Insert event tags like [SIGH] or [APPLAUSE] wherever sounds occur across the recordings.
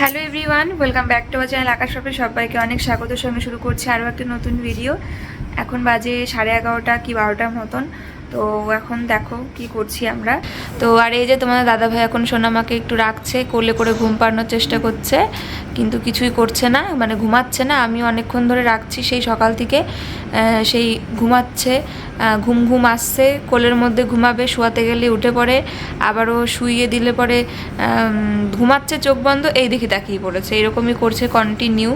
Hello everyone, welcome back to our channel Akash শপে সবাইকে অনেক স্বাগত। সঙ্গে শুরু করছি আরও একটা নতুন ভিডিও। এখন বাজে সাড়ে এগারোটা কি বারোটার মতন। তো এখন দেখো কি করছি আমরা। তো আর এই যে তোমাদের দাদা ভাই এখন সোনামাকে একটু রাখছে কোলে করে ঘুম পাড়ানোর চেষ্টা করছে কিন্তু কিছুই করছে না মানে ঘুমাচ্ছে না। আমি অনেকক্ষণ ধরে রাখছি সেই সকাল থেকে সেই ঘুমাচ্ছে ঘুম ঘুম আসছে কোলের মধ্যে ঘুমাবে শোয়াতে গেলে উঠে পড়ে আবারও শুইয়ে দিলে পরে ঘুমাচ্ছে চোখ বন্ধ এই দেখি তাকিয়ে পড়েছে এরকমই করছে কন্টিনিউ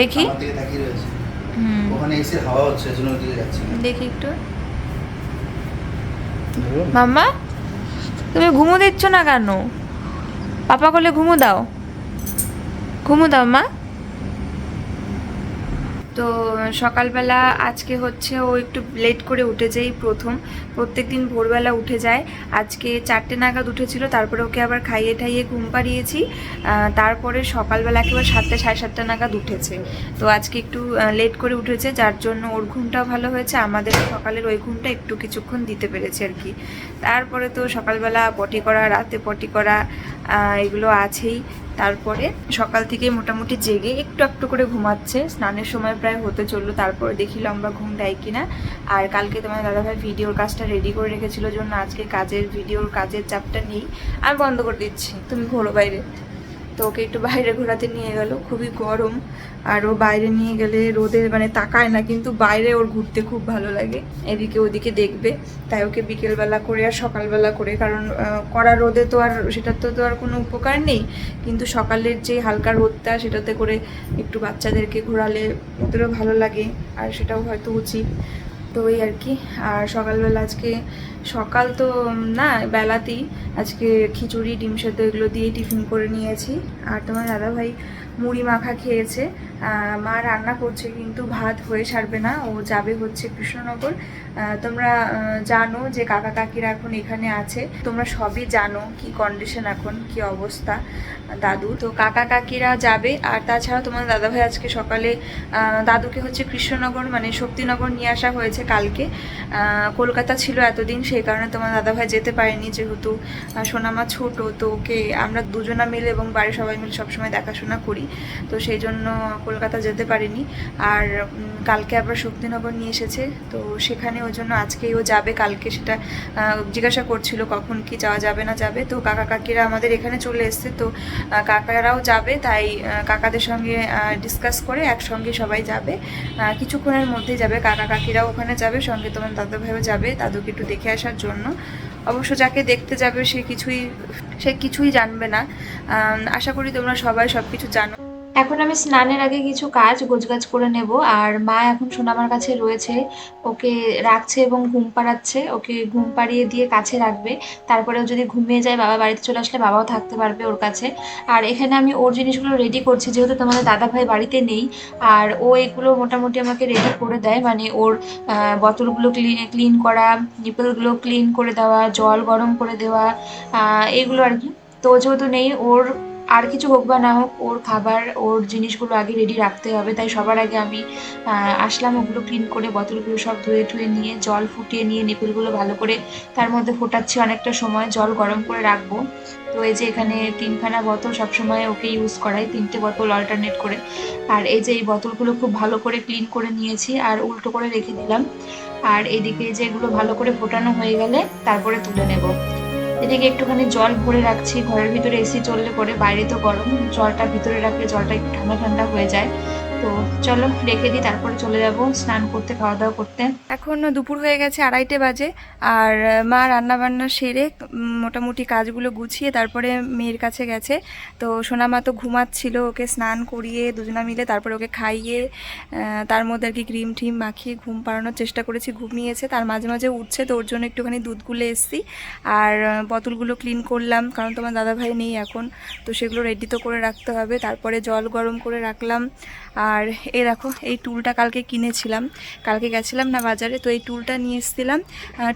দেখি। দেখি দিকে তাকিয়ে রয়েছে হুম ওখানে এসে হাওয়া হচ্ছে এজন্য ওদিকে যাচ্ছে না দেখি একটু মাম্মা, তুমি ঘুমো দিচ্ছ না কেন? পাপা কলে ঘুমো দাও। ঘুমো দাও, মা। তো সকালবেলা আজকে হচ্ছে ও একটু লেট করে উঠে যাই এই প্রথম প্রত্যেকদিন ভোরবেলা উঠে যায়। আজকে চারটে নাগাদ উঠেছিল, তারপরে ওকে আবার খাইয়ে ঠাইয়ে ঘুম পাড়িয়েছি। তারপরে সকালবেলা একেবারে সাতটা, সাড়ে সাতটা নাগাদ উঠেছে। তো আজকে একটু লেট করে উঠেছে, যার জন্য ওর ঘুমটাও ভালো হয়েছে, আমাদের সকালের ওই ঘুমটা একটু কিছুক্ষণ দিতে পেরেছে আর কি। তারপরে তো সকালবেলা পটি করা, রাতে পটি করা এগুলো আছেই। তারপরে সকাল থেকে মোটামুটি জেগে একটু একটু করে ঘুমাচ্ছে। স্নানের সময় প্রায় হতে চলল, তারপরে দেখি লম্বা ঘুম দেয় কিনা। আর কালকে তোমার দাদাভাই ভিডিওর কাজটা রেডি করে রেখেছিল জন্য আজকে কাজের ভিডিওর কাজের চাপটা নেই। আমি বন্ধ করে দিচ্ছি, তুমি ঘোরো বাইরে। তো ওকে একটু বাইরে ঘোরাতে নিয়ে গেল, খুবই গরম। আর ও বাইরে নিয়ে গেলে রোদে মানে তাকায় না, কিন্তু বাইরে ওর ঘুরতে খুব ভালো লাগে। এদিকে ওদিকে দেখবে, তাই ওকে বিকেলবেলা করে আর সকালবেলা করে। কারণ কড়া রোদে তো আর সেটার তো আর কোনো উপকার নেই। কিন্তু সকালের যে হালকা রোদটা, সেটাতে করে একটু বাচ্চাদেরকে ঘোরালে ওদেরও ভালো লাগে। আর সেটাও হয়তো উচিত। তো ওই আর কি। আর সকালবেলা আজকে সকাল তো না বেলাতেই আজকে খিচুড়ি, ডিম সেদ্ধ এগুলো দিয়ে টিফিন করে নিয়েছি। আর তোমার দাদা ভাই মুড়ি মাখা খেয়েছে। মা রান্না করছে কিন্তু ভাত হয়ে সারবে না। ও যাবে হচ্ছে কৃষ্ণনগর। তোমরা জানো যে কাকা কাকিরা এখন এখানে আছে। তোমরা সবই জানো কি কন্ডিশন এখন, কি অবস্থা, দাদু। তো কাকা কাকিরা যাবে, আর তাছাড়া তোমার দাদাভাই আজকে সকালে দাদুকে হচ্ছে কৃষ্ণনগর মানে শক্তিনগর নিয়ে আসা হয়েছে কালকে। কলকাতা ছিল এতদিন, সেই কারণে তোমার দাদাভাই যেতে পারেনি যেহেতু সোনামা ছোট, তো ওকে আমরা দুজনা মিলে এবং বাড়ির সবাই মিলে সবসময় দেখাশোনা করি। তো সেই জন্য কলকাতা যেতে পারিনি। আর কালকে আবার শক্তিনগর নিয়ে এসেছে, তো সেখানে ওই জন্য আজকেই ও যাবে, কালকে সেটা জিজ্ঞাসা করছিল কখন কি যাওয়া যাবে না যাবে। তো কাকা কাকিরা আমাদের এখানে চলে এসছে, তো কাকারাও যাবে, তাই কাকাদের সঙ্গে ডিসকাস করে একসঙ্গে সবাই যাবে কিছুক্ষণের মধ্যেই যাবে। কাকা কাকিরাও ওখানে যাবে, সঙ্গে তোমার দাদু ভাইও যাবে, দাদুকে একটু দেখে আসার জন্য। অবশ্য যাকে দেখতে যাবে সে কিছুই সে কিছুই জানবে না। আশা করি তোমরা সবাই সব কিছু জানো। এখন আমি স্নানের আগে কিছু কাজ গোছগাছ করে নেব। আর মা এখন সোনামার কাছে রয়েছে। ওকে রাখছে এবং ঘুম পাড়াচ্ছে। ওকে ঘুম পাড়িয়ে দিয়ে কাছে রাখবে। তারপরেও যদি ঘুমিয়ে যায়, বাবা বাড়িতে চলে আসলে বাবাও থাকতে পারবে ওর কাছে। আর এখানে আমি ওর জিনিসগুলো রেডি করছি, যেহেতু তোমাদের দাদা ভাই বাড়িতে নেই। আর ও এগুলো মোটামুটি আমাকে রেডি করে দেয়। মানে ওর বোতলগুলো ক্লিন ক্লিন করা নিপলগুলো ক্লিন করে দেওয়া, জল গরম করে দেওয়া এগুলো আর কি। তো যেহেতু নেই, ওর আর কিছু হোক বা না হোক, ওর খাবার, ওর জিনিসগুলো আগে রেডি রাখতে হবে। তাই সবার আগে আমি আসলাম ওগুলো ক্লিন করে, বোতলগুলো সব ধুয়ে ধুয়ে নিয়ে, জল ফুটিয়ে নিয়ে নেপেলগুলো ভালো করে তার মধ্যে ফোটাচ্ছি অনেকটা সময়, জল গরম করে রাখব। তো এই যে এখানে তিনখানা বোতল সবসময় ওকে ইউজ করাই, তিনটে বোতল অল্টারনেট করে। আর এই যে এই বোতলগুলো খুব ভালো করে ক্লিন করে নিয়েছি আর উল্টো করে রেখে দিলাম। আর এদিকে যে এগুলো ভালো করে ফোটানো হয়ে গেলে তারপরে তুলে নেব। এদিকে একটুখানি জল ভরে রাখছি, ঘরের ভিতরে এসি চললে পরে বাইরে তো গরম, জলটা ভিতরে রাখলে জলটা একটু ঠান্ডা ঠান্ডা হয়ে যায়। তো চলো, রেখে দিই, তারপরে চলে যাব, স্নান করতে খাওয়া দাওয়া করতে। এখন দুপুর হয়ে গেছে আড়াইটে বাজে, আর মা রান্না বান্না সেরে মোটামুটি কাজগুলো গুছিয়ে তারপরে মেয়ের কাছে গেছে। তো সোনামা তো ঘুমাচ্ছিল, ওকে স্নান করিয়ে দুজনা মিলে তারপরে ওকে খাইয়ে তার মধ্যে আর কি ক্রিম ঠিম মাখিয়ে ঘুম পাড়ানোর চেষ্টা করেছি, ঘুমিয়েছে। তার মাঝে মাঝে উঠছে, তো ওর জন্য একটুখানি দুধ গুলে এসছি। আর বোতলগুলো ক্লিন করলাম, কারণ তোমার দাদাভাই নেই এখন, তো সেগুলো রেডি তো করে রাখতে হবে। তারপরে জল গরম করে রাখলাম। আর এই দেখো, এই টুলটা কালকে কিনেছিলাম। কালকে গেছিলাম না বাজারে, তো এই টুলটা নিয়ে এসেছিলাম।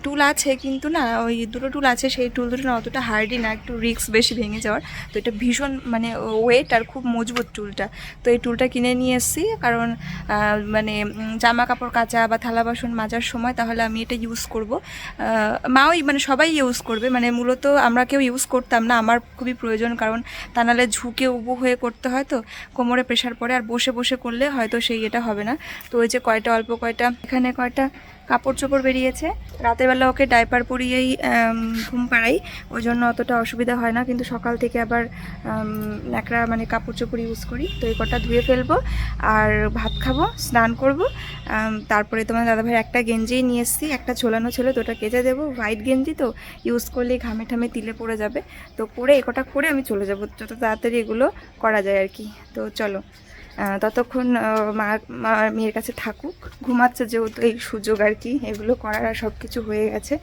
টুল আছে কিন্তু না, ওই দুটো টুল আছে, সেই টুল দুটো না অতটা হার্ডই না, একটু রিস্ক বেশি ভেঙে যাওয়ার। তো এটা ভীষণ মানে ওয়েট আর খুব মজবুত টুলটা। তো এই টুলটা কিনে নিয়ে এসেছি, কারণ মানে জামা কাপড় কাচা বা থালা বাসন মাজার সময় তাহলে আমি এটা ইউজ করব। মাও মানে সবাই ইউজ করবে। মানে মূলত আমরা কেউ ইউজ করতাম না, আমার খুবই প্রয়োজন, কারণ তা নাহলে ঝুঁকে উবু হয়ে করতে হয় তো, কোমরে প্রেশার পড়ে আর বসে বসে করলে হয়তো সেই এটা হবে না। তো ওই যে কয়টা, অল্প কয়টা, এখানে কয়টা কাপড় চোপড় বেরিয়েছে। রাতের বেলা ওকে ডাইপার পরিয়েই ঘুম পাড়াই। ওই জন্য অতটা অসুবিধা হয় না, কিন্তু সকাল থেকে আবার ন্যাকড়া মানে কাপড় চোপড় ইউজ করি। তো এই কটা ধুয়ে ফেলব আর ভাত খাব, স্নান করব। তারপরে তোমার দাদাভাই একটা গেঞ্জিই নিয়ে এসেছি, একটা ছোলানো ছিল, তো ওটা কেজে দেবো। হোয়াইট গেঞ্জি তো ইউজ করলেই ঘামে ঠামে তিলে পড়ে যাবে। তো করে এ কটা করে আমি চলে যাব, যত তাড়াতাড়ি এগুলো করা যায় আর কি। তো চলো। ততক্ষণ মা মেয়ের কাছে থাকুক, ঘুমাচ্ছে যেহেতু এই সুযোগ আর কি, এগুলো করার আর সব কিছু হয়ে গেছে।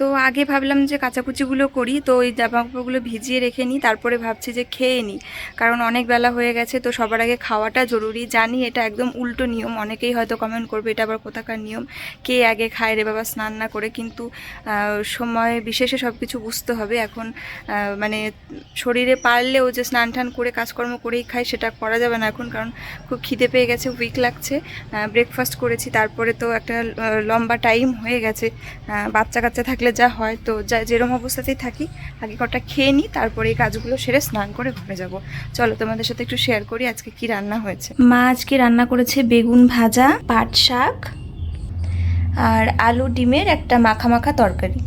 তো আগে ভাবলাম যে কাচাকুচিগুলো করি, তো ওই জামা কাপড়গুলো ভিজিয়ে রেখে নিই, তারপরে ভাবছি যে খেয়ে নিই। কারণ অনেক বেলা হয়ে গেছে, তো সবার আগে খাওয়াটা জরুরি। জানি এটা একদম উল্টো নিয়ম, অনেকেই হয়তো কমেন্ট করবে এটা আবার কোথাকার নিয়ম, কে আগে খায় রে বাবা স্নান না করে, কিন্তু সময় বিশেষে সব কিছু বুঝতে হবে। এখন মানে শরীরে পারলেও যে স্নান টান করে, কাজকর্ম করেই খাই সেটা করা যাবে না এখন, কারণ খুব খিদে পেয়ে গেছে উইক লাগছে। ব্রেকফাস্ট করেছি, তারপরে তো একটা লম্বা টাইম হয়ে গেছে। বাচ্চা কাচ্চা থাকলে যা হয়, তো যা, যেরম অবস্থাতেই থাকি, আগে কটা খেয়ে নিই, তারপরে এই কাজগুলো সেরে স্নান করে ঘরে যাব। চলো তোমাদের সাথে একটু শেয়ার করি আজকে কি রান্না হয়েছে। মা আজকে রান্না করেছে বেগুন ভাজা, পাট শাক আর আলু ডিমের একটা মাখা মাখা তরকারি।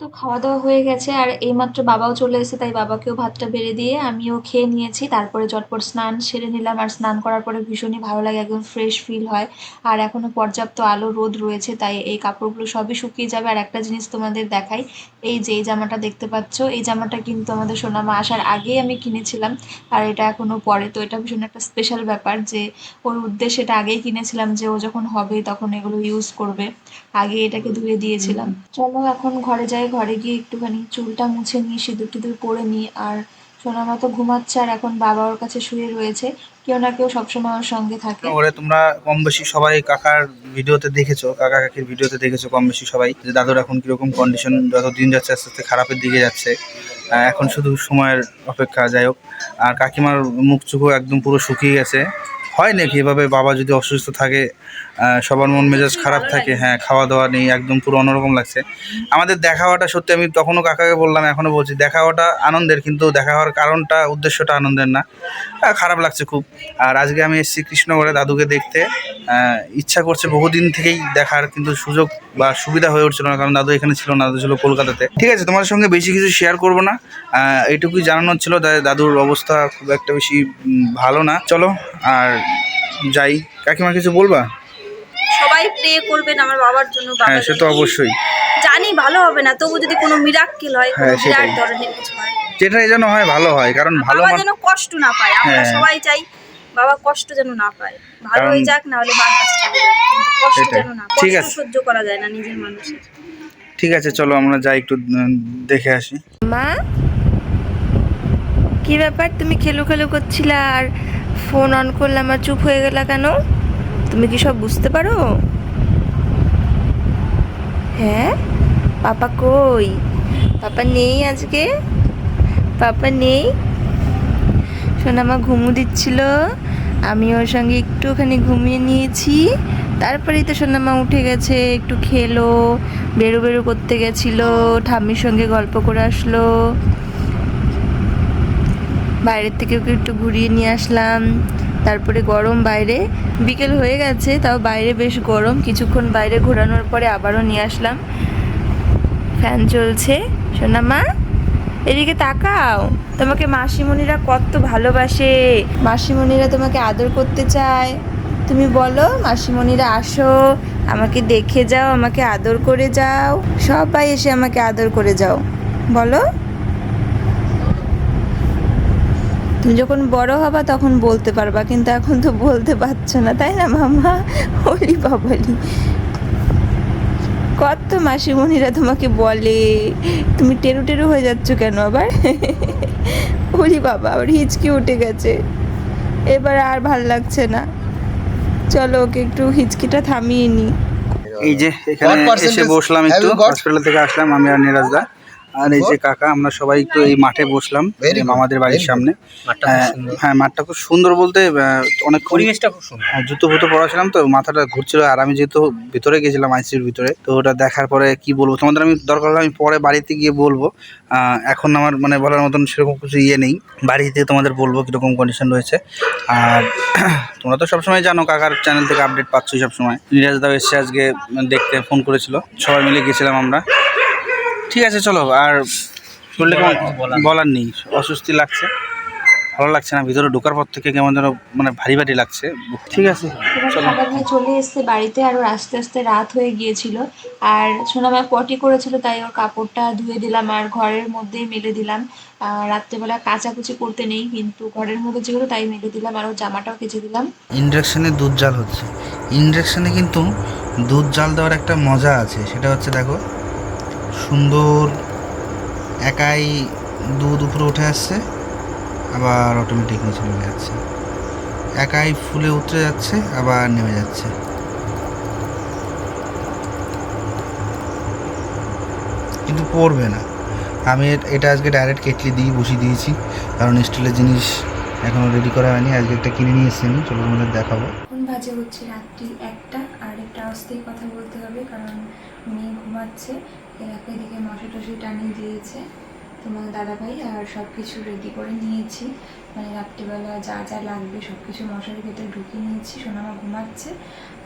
তো খাওয়া দাওয়া হয়ে গেছে, আর এইমাত্র বাবাও চলে এসেছে, তাই বাবাকেও ভাতটা বেড়ে দিয়ে আমিও খেয়ে নিয়েছি। তারপরে ঝটপট স্নান সেরে নিলাম, আর স্নান করার পরে ভীষণই ভালো লাগে, একদম ফ্রেশ ফিল হয়। আর এখনও পর্যাপ্ত আলো রোদ রয়েছে, তাই এই কাপড়গুলো সবই শুকিয়ে যাবে। আর একটা জিনিস তোমাদের দেখাই, এই যে এই জামাটা দেখতে পাচ্ছ, এই জামাটা কিন্তু আমাদের সোনামা আসার আগেই আমি কিনেছিলাম, আর এটা এখনও পরে। তো এটা ভীষণ একটা স্পেশাল ব্যাপার যে, ওর উদ্দেশ্যে এটা আগেই কিনেছিলাম যে, ও যখন হবে তখন এগুলো ইউজ করবে। আগে এটাকে ধুয়ে দিয়েছিলাম। চলো এখন ঘরে যাই ঘরে গিয়ে একটুখানি চুলটা মুছে নিয়ে, সিঁদুর টিঁদুর পরে নিই আর সোনামা তো ঘুমাচ্ছে, আর এখন বাবা ওর কাছে শুয়ে রয়েছে। কেউ না কেউ সবসময় ওর সঙ্গে থাকে। ওরে, তোমরা কম বেশি সবাই কাকার ভিডিওতে দেখেছ, কাকা কাকির ভিডিওতে দেখেছ কম বেশি সবাই, যে দাদুর এখন কীরকম কন্ডিশন যত দিন যাচ্ছে আস্তে আস্তে খারাপের দিকে যাচ্ছে। এখন শুধু সময়ের অপেক্ষা, যাই হোক। আর কাকিমার মুখ চুখও একদম পুরো শুকিয়ে গেছে। হয় নাকি? এভাবে বাবা যদি অসুস্থ থাকে সবার মন মেজাজ খারাপ থাকে হ্যাঁ খাওয়া দাওয়া নেই একদম পুরো অন্যরকম লাগছে। আমাদের দেখা হওয়াটা সত্যি আমি তখনও কাকাকে বললাম এখনও বলছি দেখা হওয়াটা আনন্দের কিন্তু দেখা হওয়ার কারণটা উদ্দেশ্যটা আনন্দের না। খারাপ লাগছে খুব। আর আজকে আমি এসেছি কৃষ্ণগড়ে দাদুকে দেখতে। ইচ্ছা করছে বহুদিন থেকেই দেখার কিন্তু সুযোগ বা সুবিধা হয়ে উঠছিল না কারণ দাদু এখানে ছিল না দাদু ছিল কলকাতাতে। ঠিক আছে তোমাদের সঙ্গে বেশি কিছু শেয়ার করব না। এইটুকুই জানানোর ছিল দাদুর অবস্থা খুব একটা বেশি ভালো না। চলো আর যাই। কাকিমা কিছু বলবা? সবাই প্রে করবেন আমার বাবার জন্য হ্যাঁ সে তো অবশ্যই। জানি ভালো হবে না তবু যদি কোনো মিরাক্কেল হয় কোনো হ্যাঁ, বিরাট সেটাই। ধরনের কিছু হয়। যেটাই যেন হয় ভালো হয় কারণ ভালো বাবা যেন কষ্ট না পায় আমরা হ্যাঁ। সবাই চাই বাবা কষ্ট যেন না পায়। ভালো হয়ে যাক না হলে মার কাছে চলে যাক কষ্ট যেন না ঠিক আছে। সহ্য করা যায় না নিজের মানুষের। ঠিক আছে চলো আমরা যাই একটু দেখে আসি। মা কি ব্যাপার? তুমি খেলু খেলু করছিলা আর ফোন অন করলাম আর চুপ হয়ে গেলা কেন? তুমি কি সব বুঝতে পারো? হ্যাঁ? পাপা কই? পাপা নেই আজকে? পাপা নেই? সোনামা ঘুমু দিচ্ছিল। আমি ওর সঙ্গে একটুখানি ঘুমিয়ে নিয়েছি। তারপরেই তো সোনামা উঠে গেছে, একটু খেলো, বেরো বেরো করতে গেছিল, ঠাম্মির সঙ্গে গল্প করে আসলো। বাইরের থেকে ওকে একটু ঘুরিয়ে নিয়ে আসলাম। তারপরে গরম বাইরে। বিকেল হয়ে গেছে, তাও বাইরে বেশ গরম। কিছুক্ষণ বাইরে ঘোরানোর পরে আবারও নিয়ে আসলাম। ফ্যান চলছে। সোনামা এদিকে তাকাও। তোমাকে মাসিমণিরা কত ভালোবাসে। মাসিমণিরা তোমাকে আদর করতে চায়। তুমি বলো, মাসিমণিরা আসো, আমাকে দেখে যাও, আমাকে আদর করে যাও। সবাই এসে আমাকে আদর করে যাও। বলো। তুমি যখন বড় হবা তখন বলতে পারবা কিন্তু এখন তো বলতে পারছ না তাই না মামা? হলি বাবালি। কত মাসিমণিরা তোমাকে বলে তুমি টেরু টেরু হয়ে যাচ্ছ কেন আবার? ওলি বাবা আবার হিচকি উঠে গেছে। এবার আর ভালো লাগছে না। চলো ওকে একটু হিচকিটা থামিয়ে নিই এই যে এখানে এসে বসলাম একটু? হসপিটাল থেকে আসলাম আমি আর নিরাজদা। আর এই যে কাকা আমরা সবাই একটু এই মাঠে বসলাম মামাদের বাড়ির সামনে। হ্যাঁ, হ্যাঁ মাঠটা খুব সুন্দর বলতে অনেক পরিবেশটা খুব সুন্দর। জুতো ফুতো পড়াছিলাম তো মাথাটা ঘুরছিল আর আমি যেহেতু ভিতরে গেছিলাম আইসিউর ভিতরে তো ওটা দেখার পরে কি বলব তোমাদের আমি দরকার হলে আমি পরে বাড়িতে গিয়ে বলব। এখন আমার মানে বলার মতন সেরকম কিছু ইয়ে নেই বাড়িতে তোমাদের বলব কীরকম কন্ডিশন রয়েছে। আর [CLEARS THROAT] তোমরা তো সবসময় জানো কাকার চ্যানেল থেকে আপডেট পাচ্ছই সবসময়। নিরাজ দাও এসছে আজকে দেখতে ফোন করেছিল সবাই মিলে গেছিলাম আমরা। ঠিক আছে চলো। আর শরীরে কেমন বলার- নেই। অস্বস্তি লাগছে। ভালো লাগছে না ভিতরে ঢোকার পর থেকে কেমন যেন মানে ভারী ভারী লাগছে। ঠিক আছে খাবার নিয়ে চলে এসছে বাড়িতে আর ওর আস্তে আস্তে রাত হয়ে গিয়েছিল। আর সোনামা পটি করেছিল তাই ওর কাপড়টা ধুয়ে দিলাম আর ঘরের মধ্যেই মেলে দিলাম। আর রাত্রেবেলা কাচাকুচি করতে নেই কিন্তু ঘরের মধ্যে যেগুলো তাই মেলে দিলাম আর ওর জামাটাও কেচে দিলাম। ইন্ডাকশানে দুধ জাল হচ্ছে। ইন্ডাকশানে কিন্তু দুধ জাল দেওয়ার একটা মজা আছে সেটা হচ্ছে দেখো সুন্দর। একাই দুধ উপরে উঠে আসছে, আবার অটোমেটিক নিচে নেমে যাচ্ছে। একাই ফুলে উতরে যাচ্ছে, আবার নেমে যাচ্ছে। কিন্তু পড়বে না। আমি এটা আজকে ডাইরেক্ট কেটলি দিয়ে বসিয়ে দিয়েছি, কারণ স্টিলের জিনিস এখনও রেডি করা হয়নি। আজকে একটা কিনে নিয়ে এসেছি আমি চলো তোমাদের দেখাবো। বাজে হচ্ছে রাত্রি একটা, আর একটা আসতেই কথা বলতে হবে, কারণ মেয়ে ঘুমাচ্ছে এদিকে মশা টসি টানিয়ে দিয়েছে। তোমার দাদাভাই আর সব কিছু রেডি করে নিয়েছি। মানে রাত্রিবেলা যা যা লাগবে সব কিছু মশারির ভেতরে ঢুকিয়ে নিয়েছি, সোনামা ঘুমাচ্ছে।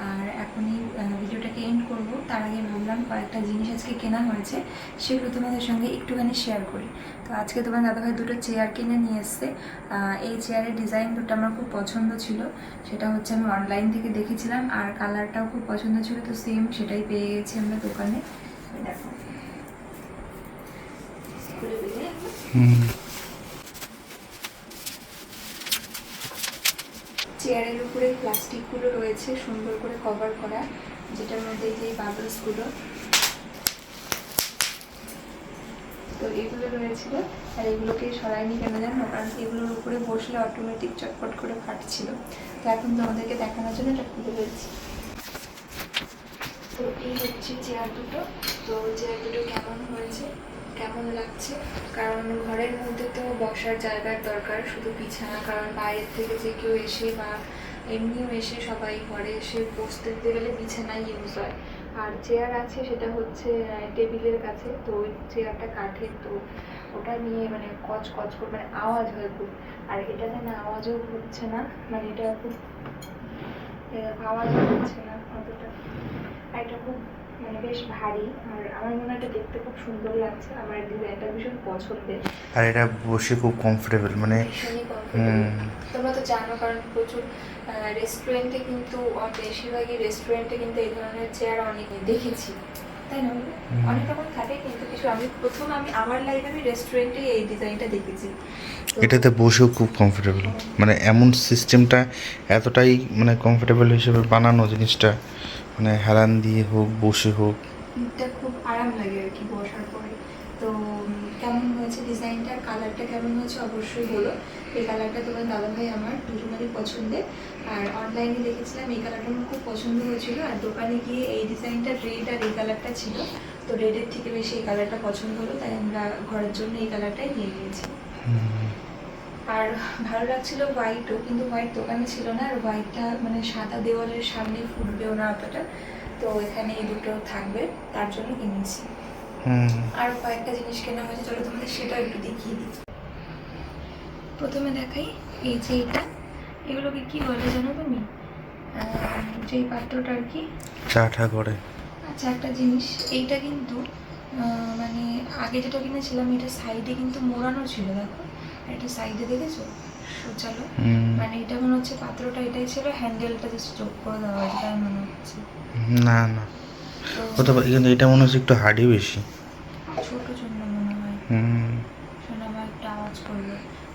আর এখনই ভিডিওটাকে এন্ড করব। তার আগে ভাবলাম কয়েকটা জিনিস আজকে কেনা হয়েছে, সেগুলো তোমাদের সঙ্গে একটুখানি শেয়ার করি। তো আজকে তোমার দাদাভাই দুটো চেয়ার কিনে নিয়ে এসছে। এই চেয়ারের ডিজাইন দুটো আমার খুব পছন্দ ছিল। সেটা হচ্ছে আমি অনলাইন থেকে দেখেছিলাম, আর কালারটাও খুব পছন্দ ছিল, তো সেম সেটাই পেয়ে গেছি আমরা দোকানে। দেখো খুলে দিলে। চেয়ারের উপরে প্লাস্টিকগুলো রয়েছে, সুন্দর করে কভার করা, যেটার মধ্যে যে বাবলসগুলো তো এগুলো রয়েছিল, আর এগুলোকে সরাইনি কেন জানো? কারণ এগুলোর উপরে বসলে অটোমেটিক চটপট করে ফাটছিল। তো এখন তোমাদেরকে দেখানোর জন্য এটা খুলে ফেলছি। তো এই হচ্ছে চেয়ার দুটো। তো চেয়ার দুটো কেমন হয়েছে? কেমন লাগছে। কারণ ঘরের মধ্যে তো বসার জায়গার দরকার, শুধু বিছানা। কারণ বাইরের থেকে যে কেউ এসে বা এমনিও এসে সবাই ঘরে এসে বসতে গেলে বিছানায় ইউজ হয়। আর চেয়ার আছে, সেটা হচ্ছে টেবিলের কাছে। তো ওই চেয়ারটা কাঠের তো ওটা নিয়ে মানে কচ কচ করে মানে আওয়াজ হয় খুব। আর এটাতে না আওয়াজও হচ্ছে না মানে এটা খুব আওয়াজও হচ্ছে না, অতটা। এটা খুব মানে বেশ ভারী। আর আমার মনে হয় এটা দেখতে খুব সুন্দর লাগছে। আমার ডিজাইনটা ভীষণ পছন্দের। আর এটা বসে খুব কমফোর্টেবল মানে তোমরা তো জানো কারণ প্রচুর রেস্টুরেন্টে কিন্তু বেশিরভাগই রেস্টুরেন্টে কিন্তু এই ধরনের চেয়ার অনেক দেখেছি। তাই না? অনেক রকম থাকে কিন্তু কিছু আমি প্রথম আমি আমার লাইফে আমি রেস্টুরেন্টে এই ডিজাইনটা দেখেছি। এটাতে বসেও খুব কমফোর্টেবল মানে এমন সিস্টেমটা এতটাই মানে কমফোর্টেবল হিসেবে বানানো জিনিসটা। মানে হেলান দিয়ে হোক বসে হোক। এটা খুব আরাম লাগে আর কি বসার পরে। তো কেমন হয়েছে ডিজাইনটার কালারটা কেমন হয়েছে অবশ্যই বলো। এই কালারটা তোমার দাদাভাই আমার দুজনেরই পছন্দের। আর অনলাইনে দেখেছিলাম এই কালারটা আমার খুব পছন্দ হয়েছিল। আর দোকানে গিয়ে এই ডিজাইনটা রেড আর এই কালারটা ছিল। তো রেডের থেকে বেশি এই কালারটা পছন্দ হলো। তাই আমরা ঘরের জন্য এই কালারটাই নিয়ে নিয়েছি। আর ভালো লাগছিল হোয়াইটও কিন্তু হোয়াইট দোকানে ছিল না আর হোয়াইটটা মানে সাদা দেওয়ালের সামনে ফুটবেও না অতটা। তো এখানে এই দুটো থাকবে তার জন্য কিনেছি। আর কয়েকটা জিনিস কেনা হয়েছে চলো তোমাদের সেটা একটু দেখিয়ে দিই। প্রথমে দেখাই এই যে এটা এগুলোকে কি বলে জানো তুমি? যে পাত্রটা আর কি? চাটা করে। আচ্ছা একটা জিনিস এইটা কিন্তু মানে আগে যেটা কিনেছিলাম এটা সাইডে কিন্তু মোড়ানো ছিল দেখো। এটা সাইডে দেখেছ? সোচালো মানে এটা মনে হচ্ছে পাত্রটা এটাই ছিল হ্যান্ডেলটা জাস্ট যোগ করে দেওয়া হয়েছে তাই মনে হচ্ছে। না না। হতে পারে কিন্তু এটা মনে হচ্ছে একটু হার্ডি বেশি। ছোট জন্য মনে হয়। হুম। শোনা আমার একটা আওয়াজ করল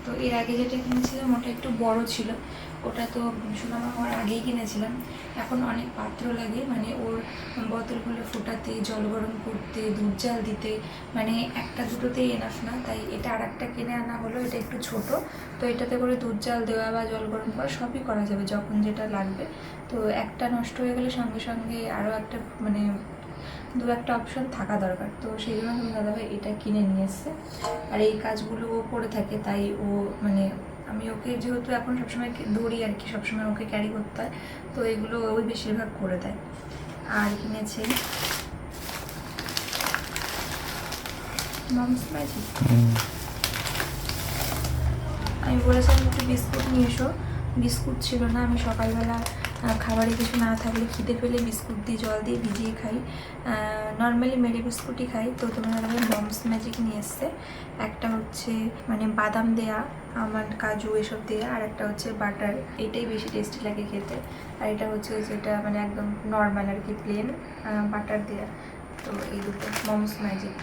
তো এর আগে যেটা কিনেছিলাম ওটা একটু বড় ছিল। ওটা তো সোনামা হওয়ার আগেই কিনেছিলাম। এখন অনেক পাত্র লাগে মানে ওর বোতলগুলো ফোটাতে, জল গরম করতে, দুধ জাল দিতে মানে একটা দুটোতেই এনাফ না। তাই এটা আর একটা কিনে আনা হলো, এটা একটু ছোট। তো এটাতে করে দুধ জাল দেওয়া বা জল গরম করা সবই করা যাবে, যখন যেটা লাগবে। তো একটা নষ্ট হয়ে গেলে সঙ্গে সঙ্গে আরও একটা মানে দু একটা অপশন থাকা দরকার। তো সেই জন্য তুমি দাদাভাই এটা কিনে নিয়ে এসছে। আর এই কাজগুলো ও করে থাকে, তাই ও মানে আমি ওকে যেহেতু এখন সবসময় দৌড়ি আর কি সবসময় ওকে ক্যারি করতে হয় তো এগুলো ওই বেশিরভাগ করে দেয়। আর কিনেছে মামস ম্যাজিক আমি বলেছিলাম একটু বিস্কুট নিয়ে এসো। বিস্কুট ছিল না আমি সকালবেলা খাবারে কিছু না থাকলে খিদে পেলে বিস্কুট দিয়ে জল দিয়ে ভিজিয়ে খাই। নর্মালি মেরি বিস্কুটই খাই তো তোমার বমস ম্যাজিক নিয়ে এসছে। একটা হচ্ছে মানে বাদাম দেয়া আমার কাজু এসব দেয়া আর একটা হচ্ছে বাটার। এটাই বেশি টেস্টি লাগে খেতে। আর এটা হচ্ছে যেটা মানে একদম নর্মাল আর কি প্লেন বাটার দেয়া। তো এই দুটো মমস ম্যাজিক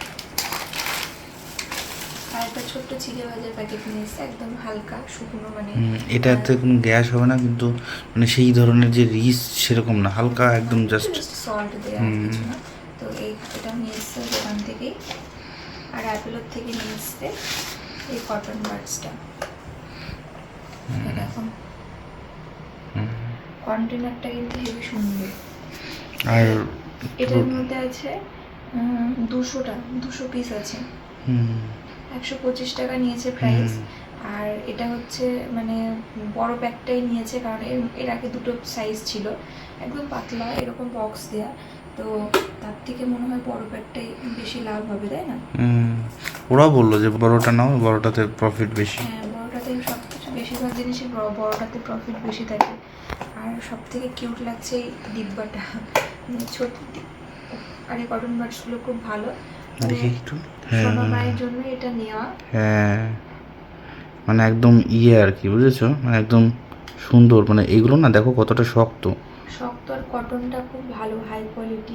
আর একটা ছোট্ট চিড়ে ভাজার প্যাকেট নিয়ে এসছে একদম হালকা শুকনো মানে। হুম, এটাতে কোনো গ্যাস হবে না কিন্তু মানে সেই ধরনের যে রিচ সেরকম না হালকা একদম জাস্ট সল্ট দেওয়া আর কিছু না। তো এই এটা নিয়ে এসছে দোকান থেকেই। আর অ্যাপেলোর থেকে নিয়ে এসছে। এই কটন বার্ডসটা এরকম। কন্টেনারটা কিন্তু হেবি সুন্দর। আর এটার মধ্যে আছে দুশোটা দুশো পিস আছে। হুম, একশো পঁচিশ টাকা নিয়েছে প্রাইস আর এটা হচ্ছে মানে বড় প্যাকটাই নিয়েছে কারণ এর এর আগে দুটো সাইজ ছিল। একদম পাতলা এরকম বক্স দেয়া। তো তার থেকে মনে হয় বড় প্যাকটাই বেশি লাভ হবে তাই না? ওরাও বলল যে বড়টা নাও বড়টাতে প্রফিট বেশি। হ্যাঁ বড়টাতে সব কিছু বেশিরভাগ জিনিসই বড় বড়টাতে প্রফিট বেশি থাকে। আর সব থেকে কিউট লাগছে এই ডিব্বাটা। মানে ছোট আর এই কটন বার্ডসগুলো খুব ভালো। দেখি একটু। হ্যাঁ। জন্য এটা নেওয়া। হ্যাঁ। মানে একদম ইয়ে আর কি বুঝেছ? মানে একদম সুন্দর। মানে এগুলো না দেখো কতটা শক্ত। শক্ত আর কটনটা খুব ভালো হাই কোয়ালিটি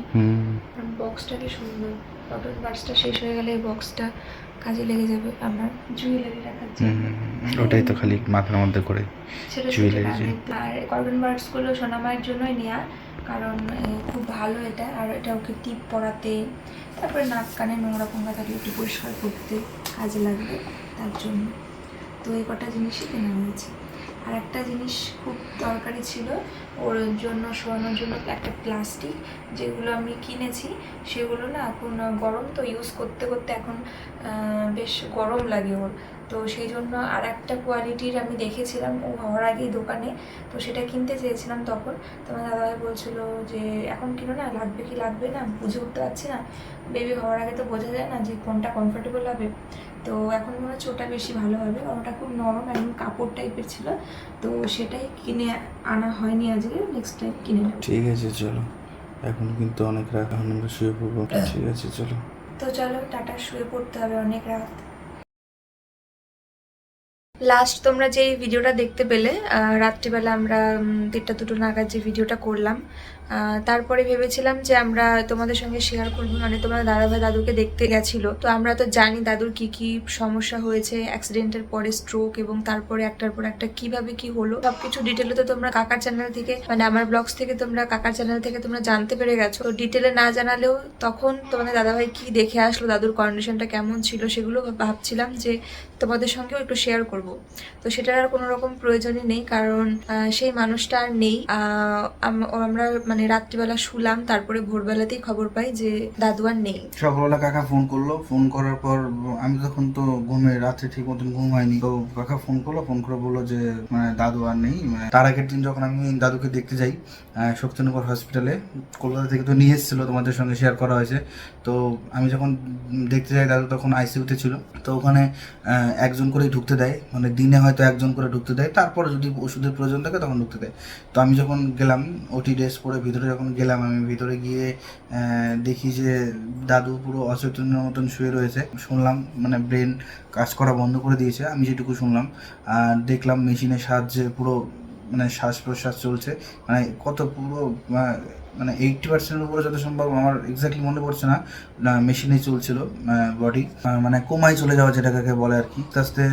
বক্সটা কি সুন্দর। কটন বাক্সটা শেষ হয়ে গেলে এই বক্সটা কাজে লেগে যাবে আমার জুয়েলারি রাখার জন্য ওটাই তো খালি মাথার মধ্যে করে কানের আর কটন বার্ডসগুলো সোনামায়ের জন্যই নেওয়া কারণ খুব ভালো এটা। আর এটা ওকে টিপ পরাতে তারপরে নাক কানে নোংরা ফোংরা থাকলে একটু পরিষ্কার করতে কাজে লাগবে তার জন্য। তো এই কটা জিনিসই কেনা হয়েছে। আর একটা জিনিস খুব দরকারি ছিল, ওর জন্য, শোয়ানোর জন্য একটা প্লাস্টিক যেগুলো আমি কিনেছি, সেগুলো না এখন গরম তো ইউজ করতে করতে এখন বেশ গরম লাগে ওর। তো সেই জন্য আর একটা কোয়ালিটির আমি দেখেছিলাম, ও হওয়ার আগেই দোকানে, তো সেটা কিনতে চেয়েছিলাম তখন। তো তোমার দাদাভাই বলছিল যে, এখন কিনো না, লাগবে কি লাগবে না? বুঝে উঠতে পারছি না। বেবি হওয়ার আগে তো বোঝা যায় না যে কোনটা কমফোর্টেবল হবে তো এখন মনে হচ্ছে ওটা বেশি ভালো হবে কারণ ওটা খুব নরম একদম কাপড় টাইপের ছিল। তো সেটাই কিনে আনা হয়নি আজকে নেক্সট টাইম কিনে নেব। ঠিক আছে চলো। এখন কিন্তু অনেক রাত এখন আমরা শুয়ে পড়ব। ঠিক আছে চলো। তো চলো টাটা শুয়ে পড়তে হবে অনেক রাত। লাস্ট তোমরা যে ভিডিওটা দেখতে পেলে রাত্রিবেলা আমরা দেড়টা দুটো নাগাদ যে ভিডিওটা করলাম তারপরে ভেবেছিলাম যে আমরা তোমাদের সঙ্গে শেয়ার করব। মানে তোমার দাদা ভাই দাদুকে দেখতে গেছিল। তো আমরা তো জানি দাদুর কি কি সমস্যা হয়েছে অ্যাক্সিডেন্টের পরে স্ট্রোক এবং তারপরে একটার পর একটা কীভাবে কি হলো। সবকিছু ডিটেলে তো তোমরা কাকার চ্যানেল থেকে মানে আমার ব্লগস থেকে তোমরা, কাকার চ্যানেল থেকে তোমরা জানতে পেরে গেছো। তো ডিটেলে না জানালেও তখন তোমাদের দাদাভাই কি দেখে আসলো, দাদুর কন্ডিশনটা কেমন ছিল সেগুলো ভাবছিলাম যে তোমাদের সঙ্গেও একটু শেয়ার করব। তো সেটার আর কোনো রকম প্রয়োজনই নেই, কারণ সেই মানুষটা আর নেই। আমরা মানে রাত্রিবেলা শুলাম, তারপরে ভোরবেলাতেই খবর পাই যে দাদু আর নেই। সকালবেলা কাকা ফোন করল। ফোন করার পর আমি তখন তো ঘুমে, রাত্রে ঠিক মতন ঘুম হয়নি। তো কাকা ফোন করল ফোন করে বলল যে মানে দাদু আর নেই। মানে তার আগের দিন যখন আমি দাদুকে দেখতে যাই শক্তিনগর হসপিটালে কলকাতা থেকে তো নিয়ে এসেছিল, তোমাদের সঙ্গে শেয়ার করা হয়েছে। তো আমি যখন দেখতে যাই, দাদু তখন আইসিইউতে ছিল। তো ওখানে একজন করেই ঢুকতে দেয়। মানে দিনে হয়তো একজন করে ঢুকতে দেয়। তারপরে যদি ওষুধের প্রয়োজন থাকে তখন ঢুকতে দেয়। তো আমি যখন গেলাম ওটি ড্রেস পরে ভিতরে যখন গেলাম, আমি ভিতরে গিয়ে দেখি যে দাদু পুরো অচেতনের মতন শুয়ে রয়েছে। শুনলাম মানে ব্রেন কাজ করা বন্ধ করে দিয়েছে, আমি যেটুকু শুনলাম। আর দেখলাম মেশিনের সাহায্যে পুরো মানে শ্বাস প্রশ্বাস চলছে। মানে কত পুরো মানে এইটটি পার্সেন্টের উপরে যত সম্ভব আমার এক্স্যাক্টলি মনে পড়ছে না। মেশিনে চলছিল বডি মানে কোমায় চলে যাওয়া যেটাকে বলে আর কি। আস্তে আস্তে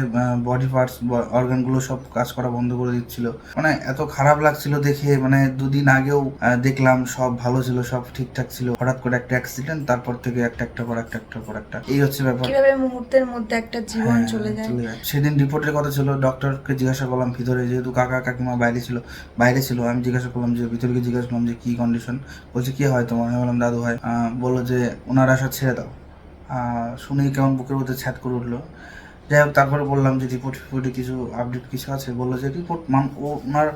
বডি পার্টস অর্গানগুলো সব কাজ করা বন্ধ করে দিচ্ছিল। মানে এত খারাপ লাগছিল দেখে মানে দুদিন আগেও দেখলাম সব ভালো ছিল সব ঠিকঠাক ছিল। হঠাৎ করে একটা অ্যাক্সিডেন্ট তারপর থেকে একটা একটা পর একটা একটা পর একটা। এই হচ্ছে ব্যাপার। কীভাবে মুহূর্তের মধ্যে একটা জীবন হ্যাঁ, চলে যায়? সেদিন রিপোর্টের কথা ছিল ডক্টরকে জিজ্ঞাসা করলাম ভিতরে যেহেতু কাকা কাকিমা বাইরে ছিল বাইরে ছিল আমি জিজ্ঞাসা করলাম যে ভিতরে জিজ্ঞাসা করলাম যে কি কন্ডিশন বলছে, কি হয় তোমার? আমি বললাম, দাদু হয় বলল যে, ওনার আশা ছেড়ে দাও। শুনেই কেমন বুকের মধ্যে ছ্যাট করে উঠল। যাই হোক, তারপরে বললাম যে, রিপোর্ট ফিপোর্টে কিছু আপডেট, কিছু আছে? বলল যে, রিপোর্ট, মান ওনার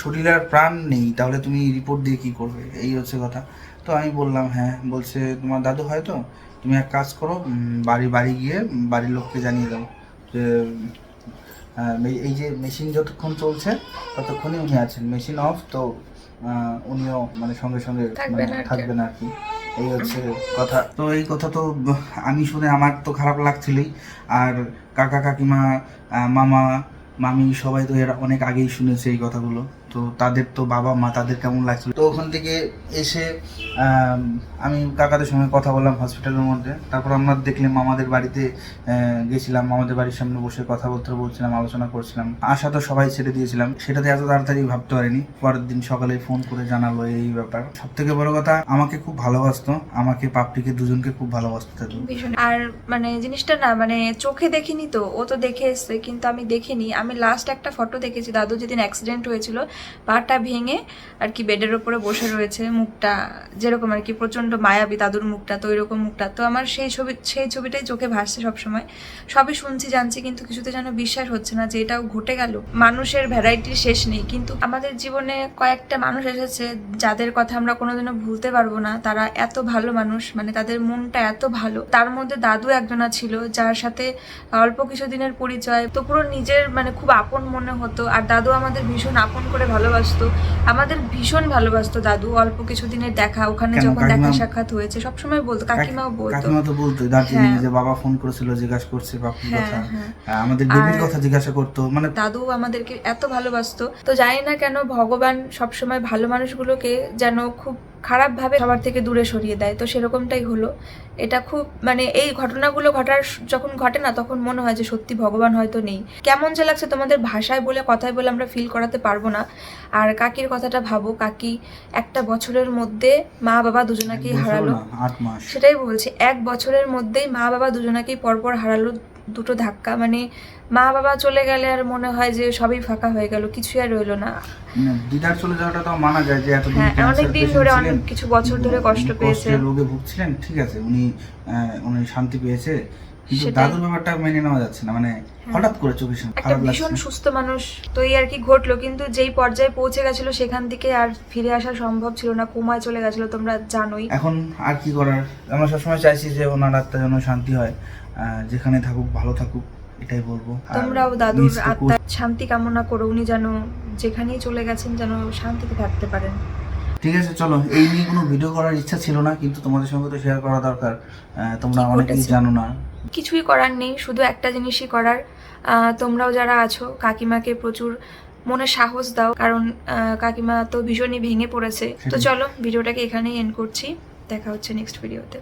শরীরে আর প্রাণ নেই, তাহলে তুমি রিপোর্ট দিয়ে কী করবে? এই হচ্ছে কথা। তো আমি বললাম হ্যাঁ। বলছে, তোমার দাদু হয় তো, তুমি এক কাজ করো বাড়ি বাড়ি গিয়ে বাড়ির লোককে জানিয়ে দাও যে এই যে মেশিন যতক্ষণ চলছে ততক্ষণই উনি আছেন। মেশিন অফ তো উনিও মানে সঙ্গে সঙ্গে থাকবেন মানে। থাকবেন আর কি। এই হচ্ছে কথা। তো এই কথা তো আমি শুনে আমার তো খারাপ লাগছিলই। আর কাকা কাকিমা মামা মামি সবাই তো এরা অনেক আগেই শুনেছে এই কথাগুলো। তো তাদের তো বাবা মা, তাদের কেমন লাগছিল? তো ওখান থেকে এসে, আমি কাকাদের সঙ্গে কথা বললাম হসপিটালের মধ্যে। তারপর আমরা দেখলাম মামাদের বাড়িতে গেছিলাম। মামাদের বাড়ির সামনে বসে কথাবার্তা বলছিলাম, আলোচনা করছিলাম। আশা তো সবাই ছেড়ে দিয়েছিলাম। সেটাতে এত তাড়াতাড়ি ভাবতে পারিনি। পরের দিন সকালে ফোন করে জানালো এই ব্যাপার। সব থেকে বড় কথা, আমাকে খুব ভালোবাসতো। আমাকে পাপড়িকে দুজনকে খুব ভালোবাসতো আর মানে জিনিসটা না মানে চোখে দেখিনি তো, ও তো দেখে এসছে, কিন্তু আমি দেখিনি। আমি লাস্ট একটা ফটো দেখেছি, দাদু যেদিন অ্যাক্সিডেন্ট হয়েছিল পাটা ভেঙে আর কি বেডের ওপরে বসে রয়েছে মুখটা, যেরকম আর কি প্রচণ্ড মায়াবী দাদুর মুখটা, তো ওইরকম মুখটা। তো আমার সেই ছবি, সেই ছবিটাই চোখে ভাসছে সবসময়। সবই শুনছি, জানছি, কিন্তু কিছুতে যেন বিশ্বাস হচ্ছে না যে এটাও ঘটে গেল। মানুষের ভ্যারাইটির শেষ নেই, কিন্তু আমাদের জীবনে কয়েকটা মানুষ এসেছে যাদের কথা আমরা কোনোদিনও ভুলতে পারব না। তারা এত ভালো মানুষ মানে তাদের মনটা এত ভালো। তার মধ্যে দাদু একজনা ছিল, যার সাথে অল্প কিছুদিনের পরিচয়। তো পুরো নিজের মানে খুব আপন মনে হতো। আর দাদু আমাদের ভীষণ আপন করে ভালোবাসতো আমাদের ভীষণ ভালোবাসতো দাদু। অল্প কিছুদিনের দেখা ওখানে যখন দেখা সাক্ষাৎ হয়েছে সবসময় বলতো কাকিমাও বলতো। কাকিমা তো বলতো দার্জিলিং হ্যাঁ। যে বাবা ফোন করেছিল জিজ্ঞাসা করছে পাপড়ির হ্যাঁ কথা। হ্যাঁ। আমাদের বেবির কথা জিজ্ঞাসা করতো মানে দাদু আমাদেরকে এত ভালোবাসতো। তো জানি না কেন ভগবান সবসময় ভালো মানুষগুলোকে যেন খুব খারাপভাবে সবার থেকে দূরে সরিয়ে দেয়। তো সেরকমটাই হলো। এটা খুব মানে এই ঘটনাগুলো ঘটার যখন ঘটে না তখন মনে হয় যে সত্যি ভগবান হয়তো নেই। কেমন যে লাগছে তোমাদের ভাষায় বলে কথায় বলে আমরা ফিল করাতে পারব না। আর কাকির কথাটা ভাবো কাকি একটা বছরের মধ্যে মা বাবা দুজনাকেই হারালো। সেটাই বলছি এক বছরের মধ্যেই মা বাবা দুজনাকেই পরপর হারালো। দুটো ধাক্কা মানে মা বাবা চলে গেলে আর মনে হয় যে সবই ফাঁকা হয়ে গেল কিছুই আর রইল না। দিদার চলে যাওয়াটা তো মানা যায় যে এতদিন হ্যাঁ অনেক দিন ধরে অনেক কিছু বছর ধরে কষ্ট পেয়েছে। রোগে ভুগছিলেন ঠিক আছে উনি উনি শান্তি পেয়েছে কিন্তু দাদুর ব্যাপারটা মেনে নেওয়া যাচ্ছে না মানে হঠাৎ করে চোখের সামনে একটা খারাপ ভীষণ সুস্থ মানুষ তো এই আর কি ঘটলো কিন্তু যেই পর্যায়ে পৌঁছে গেছিল সেখান থেকে আর ফিরে আসা সম্ভব ছিল না কোমায় চলে গেছিল তোমরা জানোই। এখন আর কি করার? আমরা সবসময় চাইছি যে ওনার আত্মা যেন শান্তি হয়। যেখানে থাকুক ভালো থাকুক এটাই বলব। তোমরাও দাদুর আত্মার শান্তি কামনা করো উনি যেন যেখানেই চলে গেছেন যেন শান্তিতে থাকতে পারেন। ঠিক আছে চলো এই নিয়ে কোনো ভিডিও করার ইচ্ছা ছিল না কিন্তু তোমাদের সঙ্গে তো শেয়ার করা দরকার। তোমরা অনেকেই জানো না। কিছুই করার নেই শুধু একটা জিনিসই করার। আহ, তোমরাও যারা আছো কাকিমাকে প্রচুর মনে সাহস দাও কারণ কাকিমা তো ভীষণই ভেঙে পড়েছে। তো চলো ভিডিওটাকে এখানেই এন্ড করছি। দেখা হচ্ছে নেক্সট ভিডিওতে